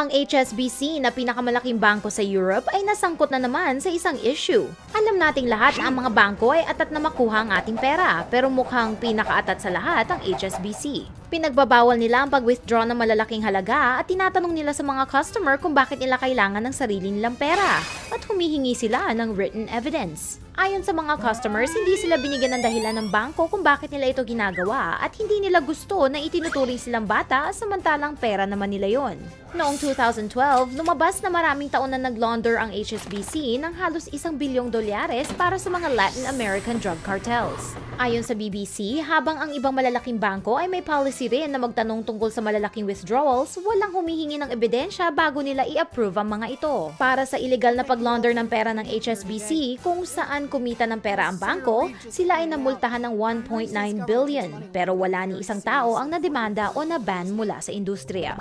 Ang HSBC na pinakamalaking bangko sa Europe ay nasangkot na naman sa isang issue. Alam nating lahat na ang mga bangko ay atat na makuha ang ating pera, pero mukhang pinakaatat sa lahat ang HSBC. Pinagbabawal nila ang pag-withdraw ng malalaking halaga at tinatanong nila sa mga customer kung bakit nila kailangan ng sarili nilang pera at humihingi sila ng written evidence. Ayon sa mga customers, hindi sila binigyan ng dahilan ng bangko kung bakit nila ito ginagawa at hindi nila gusto na itinuturing silang bata samantalang pera naman nila yon. Noong 2012, lumabas na maraming taon na nag-launder ang HSBC ng halos isang bilyong dolyares para sa mga Latin American drug cartels. Ayon sa BBC, habang ang ibang malalaking bangko ay may policy rin na magtanong tungkol sa malalaking withdrawals, walang humihingi ng ebidensya bago nila i-approve ang mga ito. Para sa illegal na pag-launder ng pera ng HSBC, kung saan kumita ng pera ang bangko, sila ay namultahan ng 1.9 billion, pero wala ni isang tao ang nademanda o na-ban mula sa industriya.